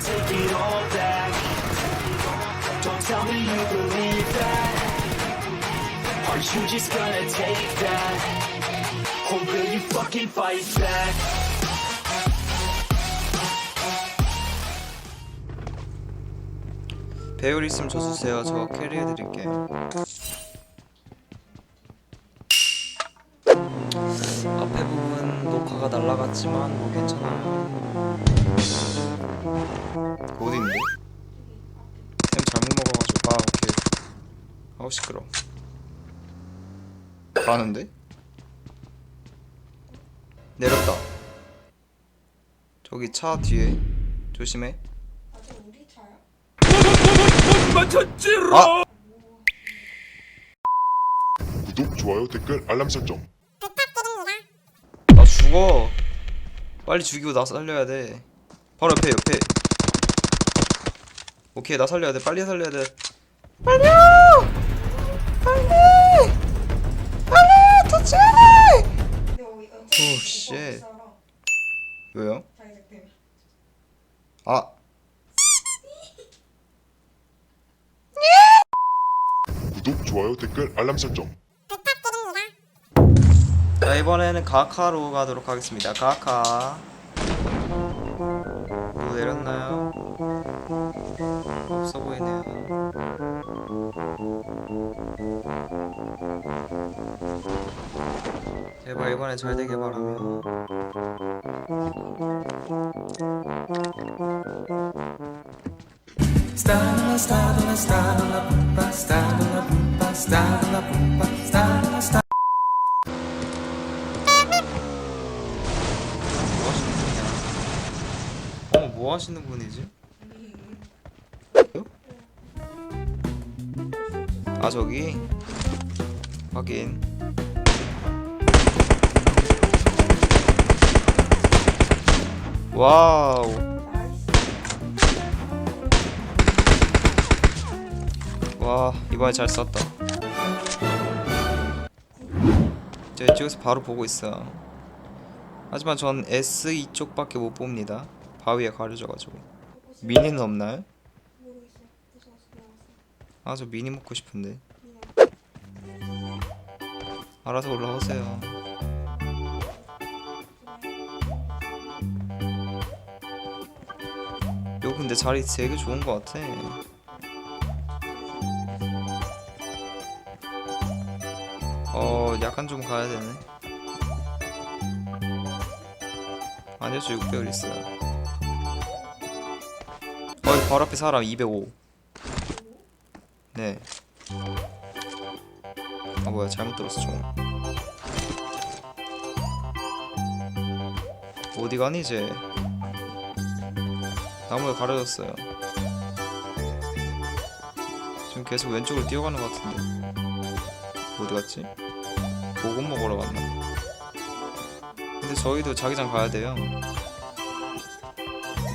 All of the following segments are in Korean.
take it all back. Don't tell me you believe that. Are you just gonna take that? Or will you fucking fight back? 배울 있으면 줘주세요. 저 캐리해드릴게. 앞에 부분 녹화가 날라갔지만 뭐 괜찮아요. 어디 있는데? 햄 잘못 먹어가지고 아 오케이. 아우 시끄러. 가는데? 내렸다. 저기 차 뒤에 조심해. 구독, 좋아요, 댓글, 알람 설정. 나 죽어. 빨리 죽이고 나 살려야 돼. 바로 옆에 옆에. 오케이 나 살려야 돼. 빨리 살려야 돼. 빨리요! 빨리! 빨리 도착해! 근데 우리 어차피 오, 이거 쉣. 못 살아. 왜요? 아 구독, 좋아요, 댓글, 알람 설정. 자 이번에는 가카로 가도록 하겠습니다. 가카. 뭐 내렸나요? 제발 이번에 잘 되길 바라며. 어, 뭐 하시는 분이지? 아 저기 확인. 와우. 와 이번에 잘 쐈다. 제가 이쪽에서 바로 보고 있어. 하지만 전 S 이쪽밖에 못 봅니다. 바위에 가려져가지고. 미니는 없나요? 아 저 미니 먹고 싶은데. 알아서 올라오세요. 근데 자리 되게 좋은 것 같아. 어 약간 좀 가야 되네. 아니요 저 600을 있어요. 어 바로 앞에 사람 205. 네. 아 뭐야 잘못 들었어 총. 어디 가니 이제? 나무에 가려졌어요. 지금 계속 왼쪽으로 뛰어가는 것 같은데. 어디 갔지? 보급 먹으러 갔나? 근데 저희도 자기장 가야 돼요.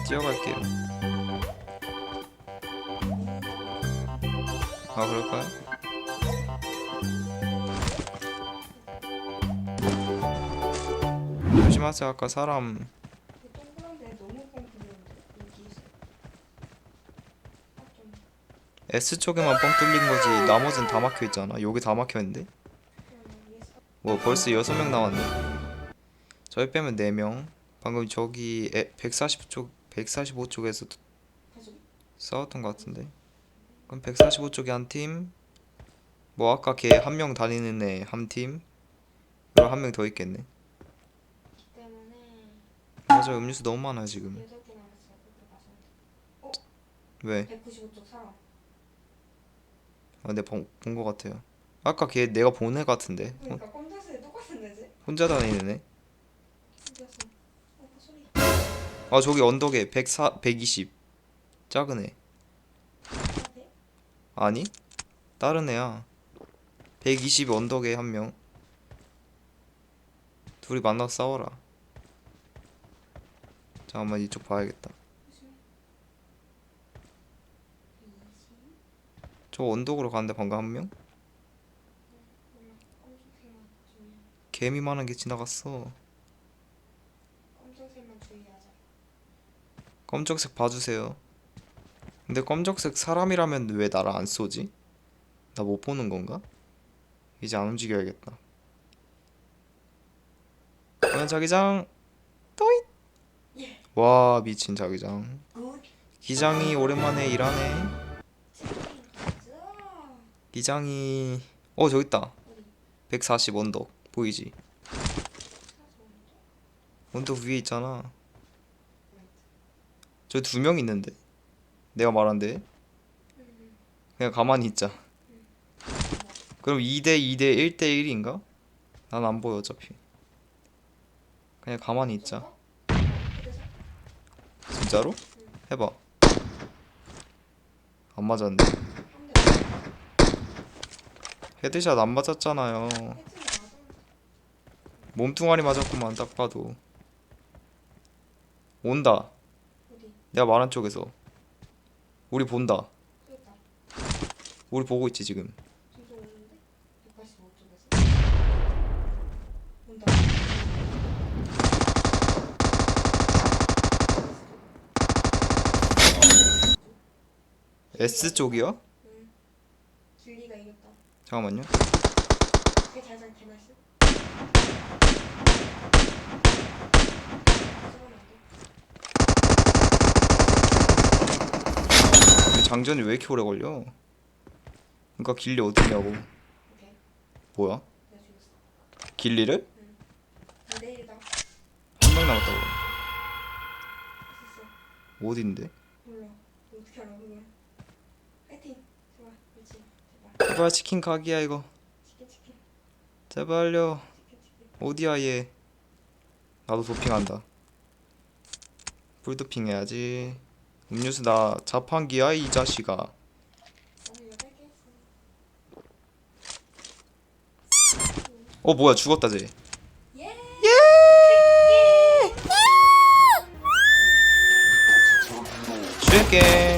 뛰어갈게요. 아 그럴까요? 조심하세요. 아까 사람 그 동그란데 너무 뻥 뚫렸는데 여기 있어. 아, 좀 S 쪽에만 뻥 뚫린 거지. 나머지는 다 막혀 있잖아. 여기 다 막혀 있는데. 그냥 위에서 뭐 벌써 여섯 명 남았네. 저희 빼면 네 명. 방금 저기 140쪽 145쪽에서 가지고 싸웠던 것 같은데. 그럼 145쪽에 한 팀. 뭐 아까 걔 한 명 다니는 애 한 팀. 그리고 한 명 더 있겠네. 맞아 음료수 너무 많아 지금. 봐서 왜? 195쪽 사람. 아, 내가 본거 같아요. 아까 걔 내가 본 애 같은데. 어, 그러니까 꼼짝새 똑같은 애지. 혼자 다니는 애. 어 소리. 아 저기 언덕에 104 120 작은 애. 앞에 아니? 다른 애야. 120 언덕에 한 명. 둘이 만나서 싸워라. 잠깐만 이쪽 봐야겠다. 저 언덕으로 가는데 방금 한 명? 개미만한 게 지나갔어. 검정색만 주의하자. 검정색 봐주세요. 근데 검정색 사람이라면 왜 나를 안 쏘지? 나 못 보는 건가? 이제 안 움직여야겠다. 그러면 자기장 또잇. 예. 와 미친 자기장. 굿. 기장이 오랜만에 일하네. 기장이 어 저기 있다. 어디? 140 언덕 보이지? 언덕 위에 있잖아. 저 두 명 있는데. 내가 말한데. 그냥 가만히 있자. 그럼 2대 2대 1대 1인가? 난 안 보여 어차피. 그냥 가만히 있자. 진짜로? 해봐. 안 대. 헤드샷 안 맞았잖아요. 몸뚱아리 맞았구만 딱 봐도. 온다. 내가 말한 쪽에서. 우리 본다. 우리 보고 있지 지금. 진짜 오는데? 185쪽에서. 온다. S 쪽이야? 잠깐만요. 장전이 왜 이렇게 오래 걸려? 그러니까 길리. 오케이. 뭐야? 길리를? 2대1이다. 한명 남았다고. 어딘데? 몰라. 너 어떻게 알아 그걸? 파이팅. 좋아. 그렇지. 제발. 치킨 각이야 이거. 제발요. 어디야 얘? 나도 도핑한다. 풀도핑 해야지. 음료수 나 자판기야 이 자식아. 나는 8개 했어. 어 뭐야 죽었다 쟤. 예! 슈게임.